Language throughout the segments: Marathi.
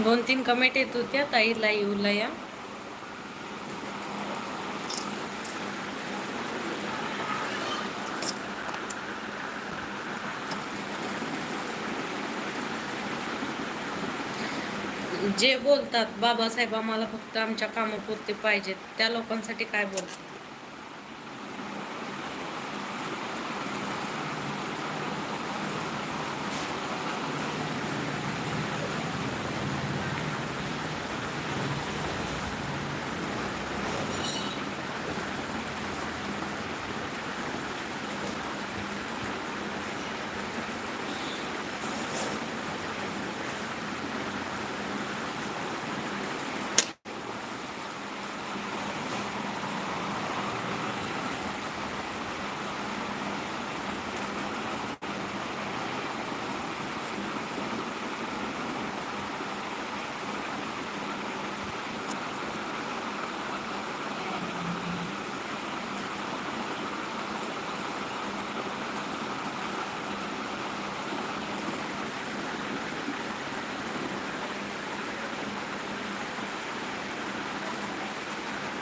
दोन तीन कमेंट येत होत्या. ताईला येऊला या. जे बोलतात बाबासाहेब आम्हाला फक्त आमच्या कामापुरते पाहिजेत. त्या लोकांसाठी काय बोलतात?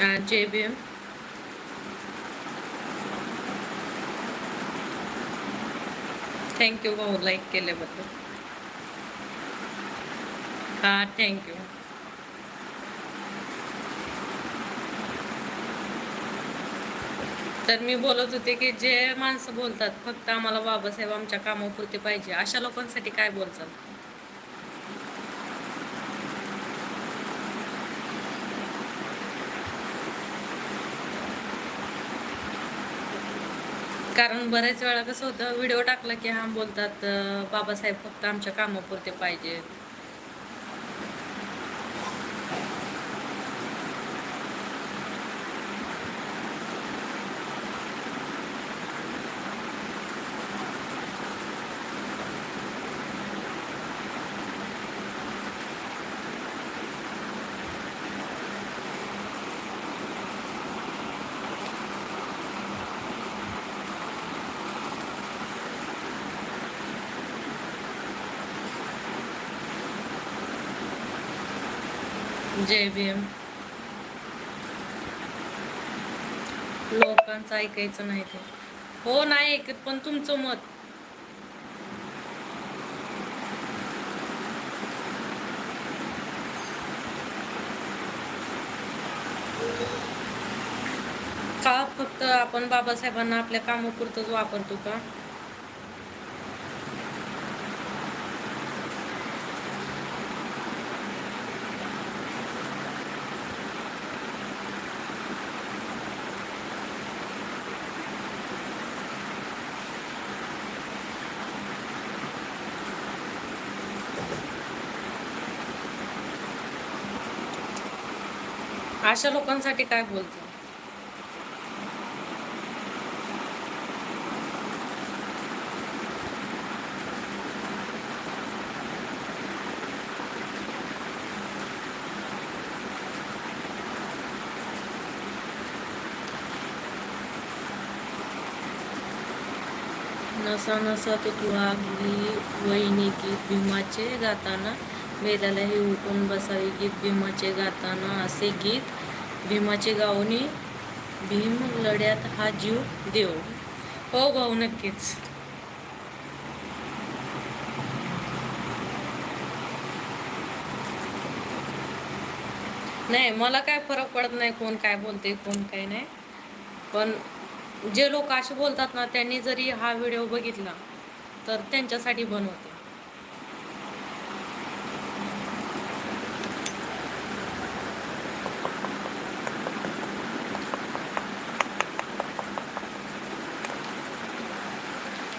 अं, जय भीम थँक्यू भाऊ लाईक केल्याबद्दल. हा थँक्यू तर मी बोलत होते की जे माणसं बोलतात फक्त आम्हाला बाबासाहेब आमच्या कामापुरते पाहिजे. अशा लोकांसाठी काय बोलतात कारण बऱ्याच वेळा कसं होतं व्हिडिओ टाकला की हा बोलतात बाबासाहेब फक्त आमच्या कामापुरते पाहिजे जय भीम लोकांचं ऐकायचं नाही ते. हो नाही ऐकत पण तुमचं मत. का फक्त आपण बाबासाहेबांना आपल्या कामापुरतच वापरतो का? अशा लोकांसाठी काय बोलतो? नसा नसा तो लागली वहिनी की भीमाचे गाताना वेदालाही उठून बसावे. गीत भीमाचे गाताना असे गीत भीमाचे गाऊनी भीम लढ्यात हा जीव देव. हो भाऊ नक्कीच. नाही मला काय फरक पडत नाही कोण काय बोलते कोण काय नाही. पण जे लोक असे बोलतात ना त्यांनी जरी हा व्हिडिओ बघितला तर त्यांच्यासाठी बनवते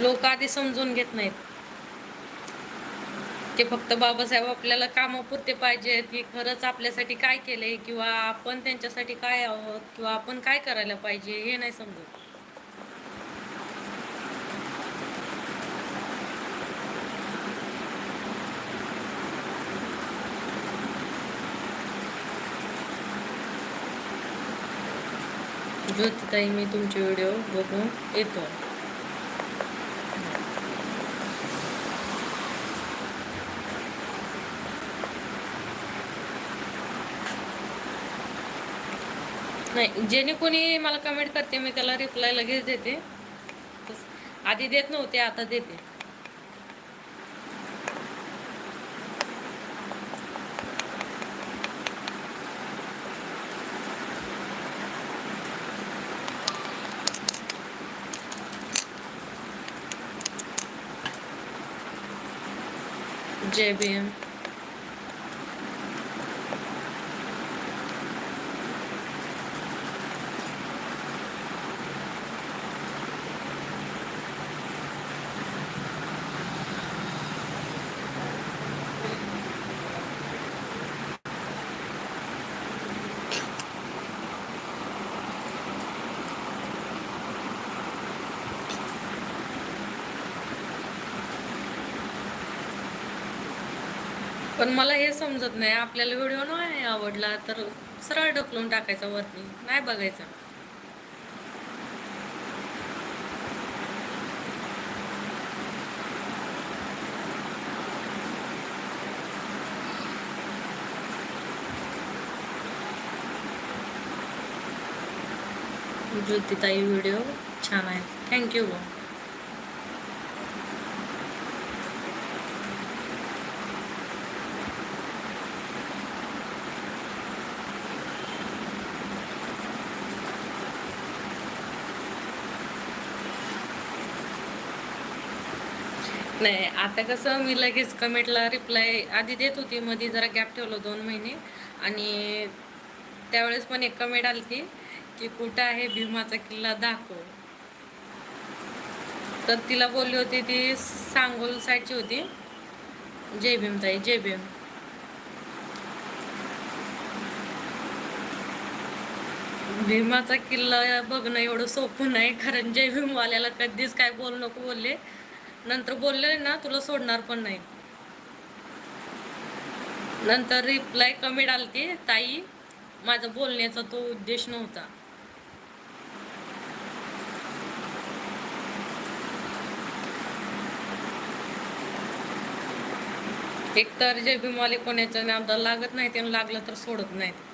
लोक आधी समजून घेत नाहीत. ते फक्त बाबासाहेब आपल्याला कामापुरते पाहिजेत की खरंच आपल्यासाठी काय केलंय किंवा आपण त्यांच्यासाठी काय आहोत किंवा आपण काय करायला पाहिजे हे नाही समजत. ज्योतिताई मी तुमचे व्हिडिओ बघून येतो. नाही जेणे कोणी मला कमेंट करते मी त्याला रिप्लाय लगेच देते. आधी देत नव्हते आता देते. जय पण मला हे समजत नाही. आपल्याला व्हिडिओ नाही आवडला तर सरळ ढकलून टाकायचा वरती. नाही बघायचा. ज्योतिताई व्हिडिओ छान आहे थँक्यू नाही. आता कसं मी लगेच कमेंटला रिप्लाय आधी देत होती. मध्ये जरा गॅप ठेवलं दोन महिने. आणि त्यावेळेस पण एक कमेंट आली ती की कुठं आहे भीमाचा किल्ला दाखव. तर तिला बोलली होती ती सांगोल साईडची होती. जय भीम ताई जय भीम. भीमाचा किल्ला बघणं एवढं सोपं नाही कारण जय भीमवाल्याला कधीच काय बोल नको बोलले. नंतर बोलले ना तुला सोडणार पण नाही. नंतर रिप्लाय कमी आलती ताई माझा बोलण्याचा तो उद्देश नव्हता. एक तर जे भीमाले कोणाच्या नादाला लागत नाही त्यांना लागलं तर सोडत नाहीत.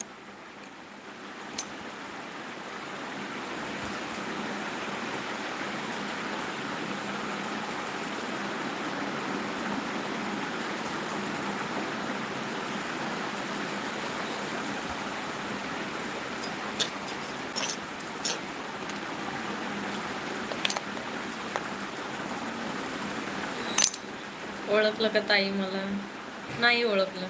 ओळखलं का ताई मला? नाही ओळखलं.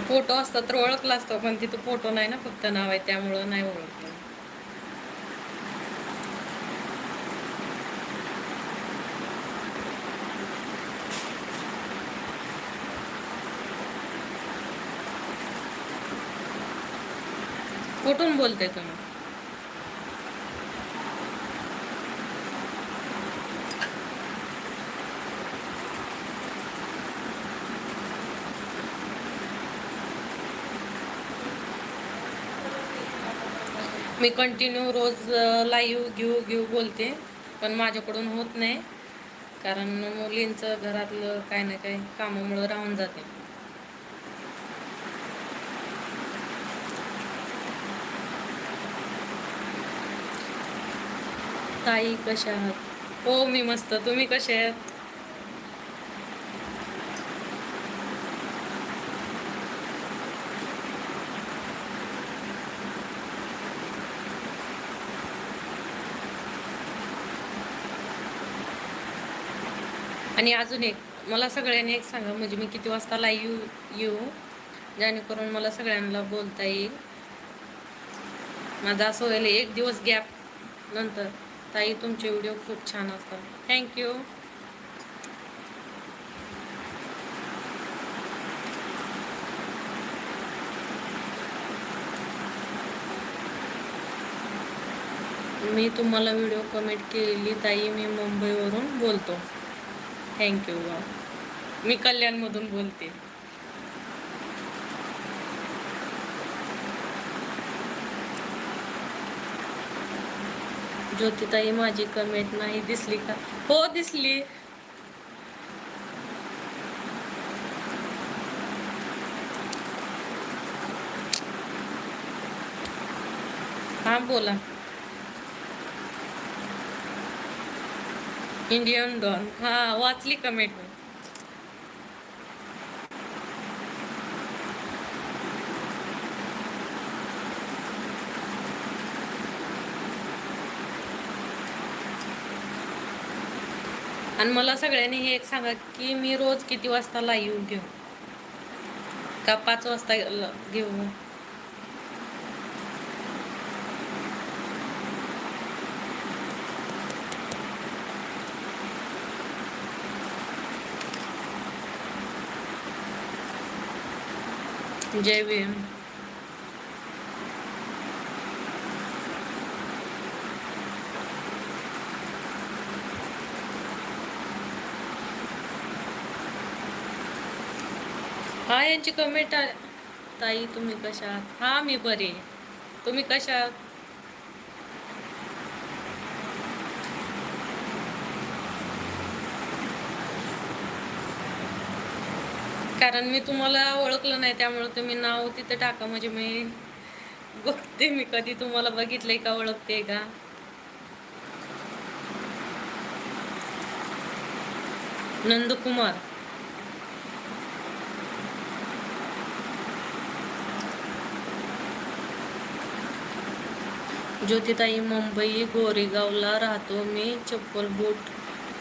फोटो असता तर ओळखला असतो पण तिथं फोटो नाही ना फक्त नाव आहे त्यामुळं नाही ओळखलं. कुठून बोलते तुम्ही. मी कंटिन्यू रोज लाईव्ह घेऊ घेऊ बोलते पण माझ्याकडून होत नाही. कारण मुलींचं घरातलं काय ना काही कामामुळं राहून जाते. ताई कशा आहात? हो मी मस्त. तुम्ही कसे आहात? आणि अजून एक मला सगळ्यांनी एक सांगा म्हणजे मी किती वाजता लाईव्ह येऊ? जेणेकरून मला सगळ्यांना बोलता येईल. माझा असं होईल एक दिवस गॅप नंतर. ताई तुमचे व्हिडिओ खूप छान असतात. थँक्यू मी तुम्हाला व्हिडिओ कमेंट केलेली ताई मी मुंबईवरून बोलतो. थँक्यू मी कल्याणमधून बोलते. ज्योतिताई माझी कमेंट नाही दिसली का? हो दिसली. हा बोला. इंडियन डॉन हा वाचली कमेंट मी आणि मला सगळ्यांनी हे एक सांगा की मी रोज किती वाजता लाईव्ह घेऊ? का पाच वाजता ल- घेऊ? जय भीम. हा यांची कमेंट ताई तुम्ही कशा आहात? हा मी बरे तुम्ही कशा आहात? कारण मी तुम्हाला ओळखलं नाही त्यामुळे तुम्ही नाव तिथं टाका. म्हणजे मी बघते मी कधी तुम्हाला बघितलंय का ओळखते का? नंदकुमार. ज्योतिताई मुंबई गोरेगावला राहतो. मी चप्पल बूट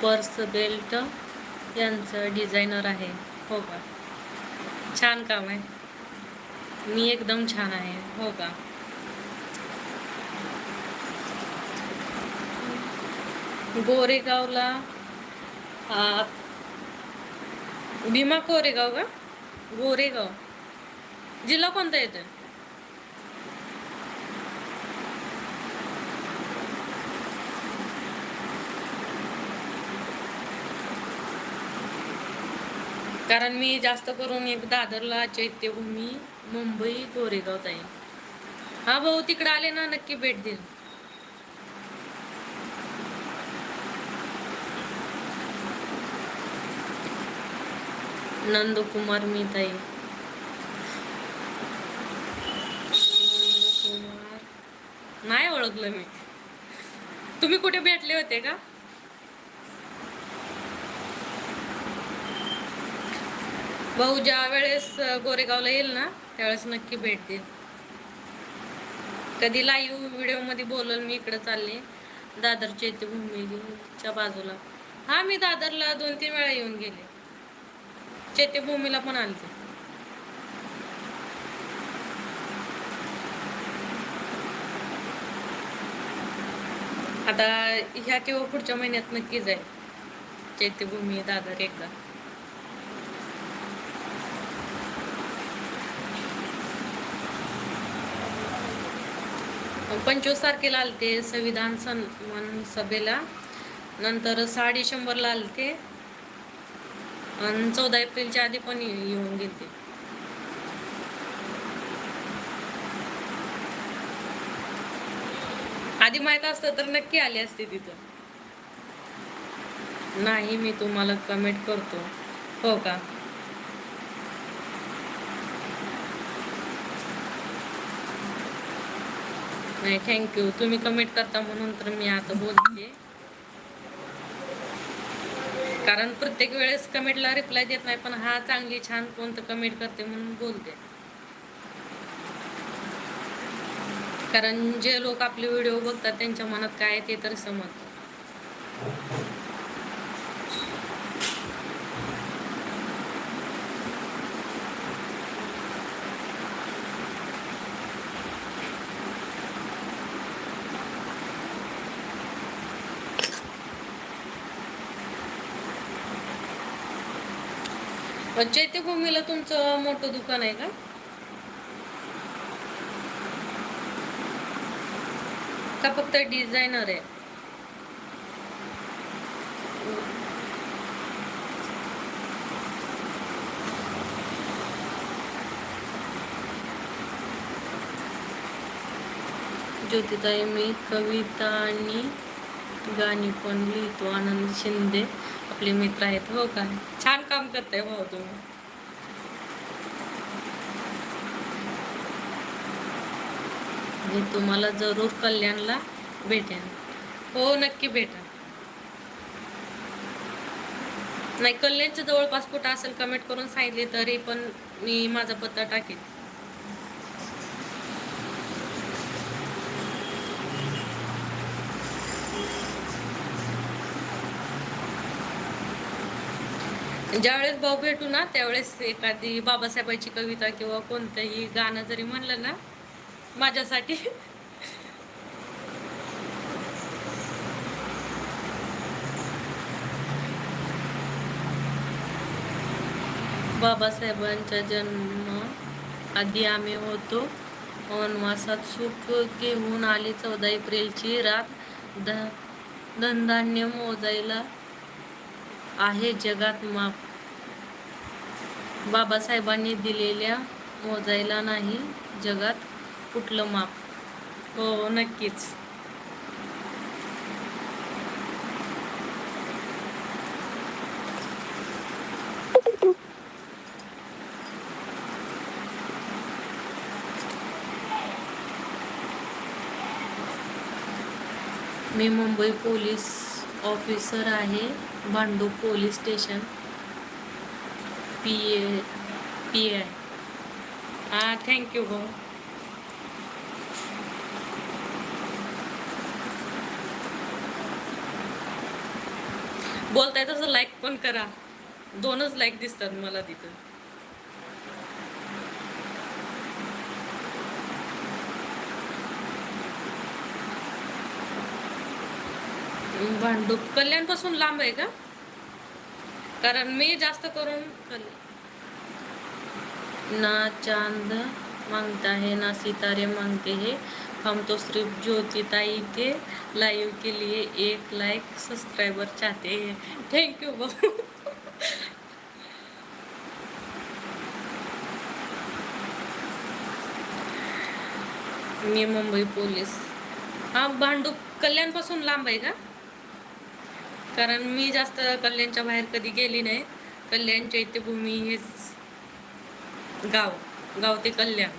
पर्स बेल्ट यांचं डिझायनर आहे. हो का? छान काम आहे. मी एकदम छान आहे. हो का? गोरेगावला भीमा कोरेगाव का? गोरेगाव. जिल्हा कोणता येतं कारण मी जास्त करून एक दादरला चैत्यभूमी मुंबई गोरेगाव आहे हा भाऊ तिकडे आले ना नक्की भेट देईल नंदकुमार मी ताई नंदकुमार. नाही ओळखलं मी. तुम्ही कुठे भेटले होते का? भाऊ ज्या वेळेस गोरेगावला येईल ना त्यावेळेस नक्की भेट देईल कधी लाईव्ह व्हिडिओमध्ये बोलल मी इकडे चालले. दादर भूमीच्या बाजूला. हा मी दादरला दोन तीन वेळा येऊन गेले. चैत्यभूमीला पण आणते आता ह्या किंवा पुढच्या महिन्यात नक्कीच आहे चैत्यभूमी दादर एकदा. पंचवीस तारखेला आलते संविधान सन्मान सभेला. नंतर साडे शंभरला आलते. आणि चौदा एप्रिलच्या आधी पण येऊन गेले आधी माहीत असतं तर नक्की आले असते तिथं. नाही मी तुम्हाला कमेंट करतो. हो का? नाही थँक्यू तुम्ही कमेंट करता म्हणून तर मी आता बोलते. कारण प्रत्येक वेळेस कमेंटला रिप्लाय देत नाही पण हा चांगली छान कोणतं कमेंट करते म्हणून बोलते. कारण जे लोक आपले व्हिडिओ बघतात त्यांच्या मनात काय ते तर समजतं. चैत्यभूमीला तुमचं मोठं दुकान आहे का? का फक्त डिझायनर आहे? ज्योतिताई मी कविता आणि गाणी पण लिहितो. आनंद शिंदे आपले मित्र आहेत. हो का? छान काम करताय भाऊ तुम्ही. मी तुम्हाला जरूर कल्याणला भेटेन. हो नक्की भेटा नाही कल्याणच्या जवळपास कुठं असेल कमेंट करून सांगितले तरी पण मी माझा पत्ता टाकेन. ज्यावेळेस भाऊ भेटू ना त्यावेळेस एखादी बाबासाहेबांची कविता किंवा कोणतंही गाणं जरी म्हणलं ना माझ्यासाठी. बाबासाहेबांचा जन्म आधी आम्ही होतो. वनवासात सुख घेऊन आली चौदा एप्रिलची रात. धनधान्य मोजायला आहे जगात माप बाबासाहेबांनी दिलेल्या मोजायला नाही जगात कुठलं माप? हो, हो नक्कीच. मी मुंबई पोलीस ऑफिसर आहे Bhandup police station. P A P I हां थँक्यू भाऊ बोलताय तसं लाईक पण करा. दोनच लाईक दिसतात मला तिथं. भांडूप कल्याणपासून लांब आहे का? कारण मी जास्त करून कल- ना चांद मांगता है ना सितारे मांगते हैं। हम तो सिर्फ ज्योति ताई के लाइव के लिए एक लाइक सब्सक्राइबर चाहते हैं। थैंक यू बहुत मी मुंबई पोलीस हा भांडूप कल्याणपासून लांब आहे का? कारण मी जास्त कल्याणच्या बाहेर कधी गेली नाही. कल्याणच्या इथे भूमी हेच. गाव गाव ते कल्याण.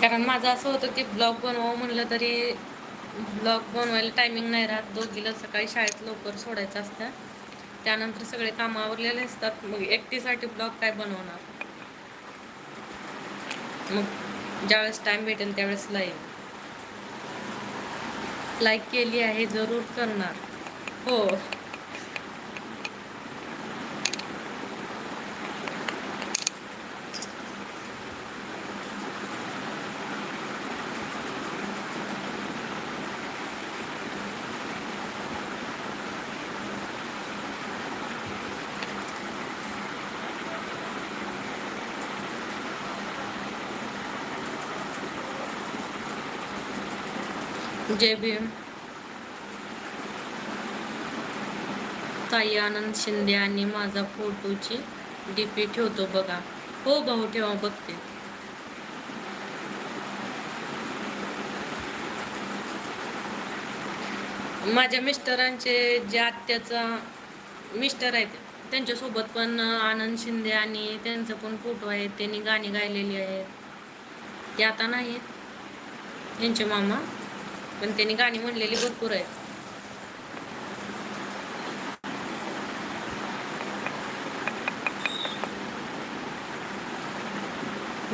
कारण माझं असं होतं की ब्लॉग बनवावं म्हणलं तरी ब्लॉग बनवायला टायमिंग नाही राहत. दोघीला सकाळी शाळेत लवकर सोडायचं असतं. त्यानंतर सगळे काम आवरलेले असतात. मग एकटीसाठी ब्लॉग काय बनवणार? मग ज्यावेळेस टाईम भेटेल त्यावेळेस लाईव्ह लाईक केली आहे जरूर करणार. हो. जय भीम ताई आनंद शिंदे आणि माझा फोटोची डीपी ठेवतो बघा. हो भाऊ ठेवा बघते. माझ्या मिस्टरांचे जे आत्याचा मिस्टर आहेत त्यांच्यासोबत पण आनंद शिंदे आणि त्यांचं पण फोटो आहेत त्यांनी गाणी गायलेली आहेत. ते आता नाहीत. यांचे मामा पण त्यांनी गाणी म्हणलेली भरपूर आहेत.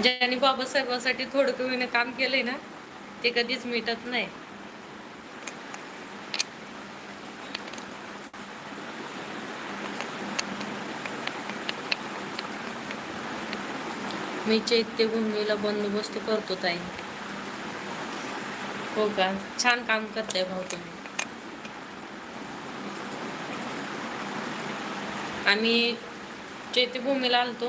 ज्यांनी बाबासाहेबांसाठी थोडं कमी काम केलंय ना ते कधीच मिटत नाही. मी चैत्यभूमीला बंदोबस्त करतो ताई. हो का? छान काम करताय भाऊ तुम्ही. आम्ही चैत्यभूमीला आलतो.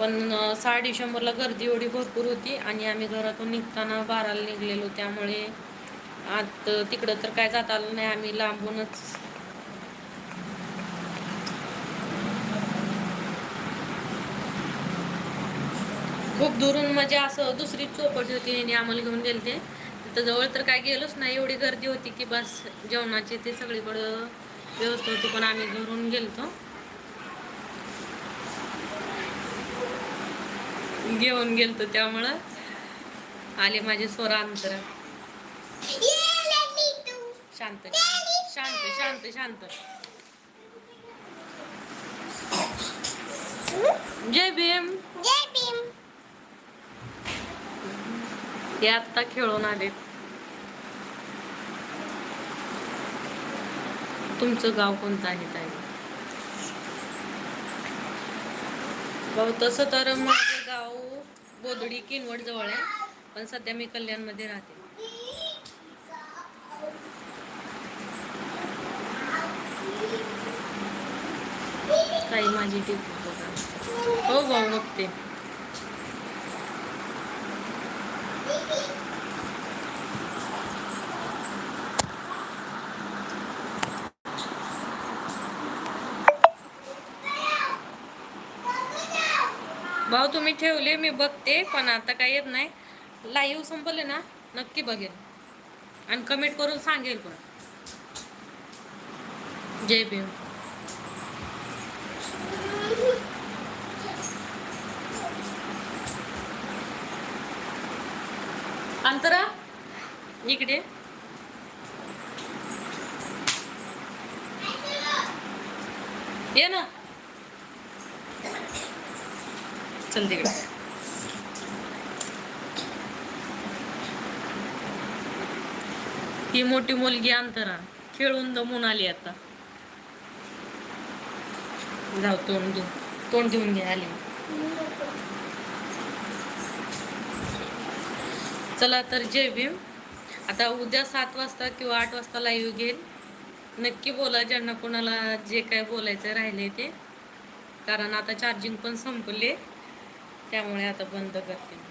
पण सहा डिसेंबरला गर्दी एवढी भरपूर होती आणि आम्ही घरातून निघताना बाराला निघलेलो. त्यामुळे आत तिकडं तर काय जाता आलं नाही. आम्ही लांबूनच खूप दुरून म्हणजे असं दुसरी चौपटी होती आणि आम्हाला घेऊन गेले ते तिथं जवळ तर काय गेलोच नाही एवढी गर्दी होती की बस जेवणाची ते सगळीकडं व्यवस्था होती पण आम्ही घरून गेलतो. घेऊन गेलतो त्यामुळं आले माझे स्वर अंतर. शांत शांत शांत शांत. जय भीम. ते आत्ता खेळून आले तुमचं गाव कोणतं आहे ताई? भाऊ तसं तर माझं गाव बोदडी किनवट जवळ आहे पण सध्या मी कल्याणमध्ये राहते. ताई माझी टीप बघा हो भाऊ बघते. भाऊ तुम्ही ठेवले मी बघते पण आता काय येत नाही. लाईव्ह संपले ना नक्की बघेन. आणि कमेंट करून सांगेल पण. जय भीम. अंतरा इकडे. ये ना. चल तिकडे. ही मोठी मुलगी अंतरा. खेळून दमून आली आता. जाऊ तोंड देऊ तोंड देऊन घे आली. चला तर जय भीम. आता उद्या सात वाजता किंवा आठ वाजता लाईव्ह घेईल. नक्की बोला ज्यांना कोणाला जे काय बोलायचं राहिले ते. कारण आता चार्जिंग पण संपले. त्यामुळे आता बंद करते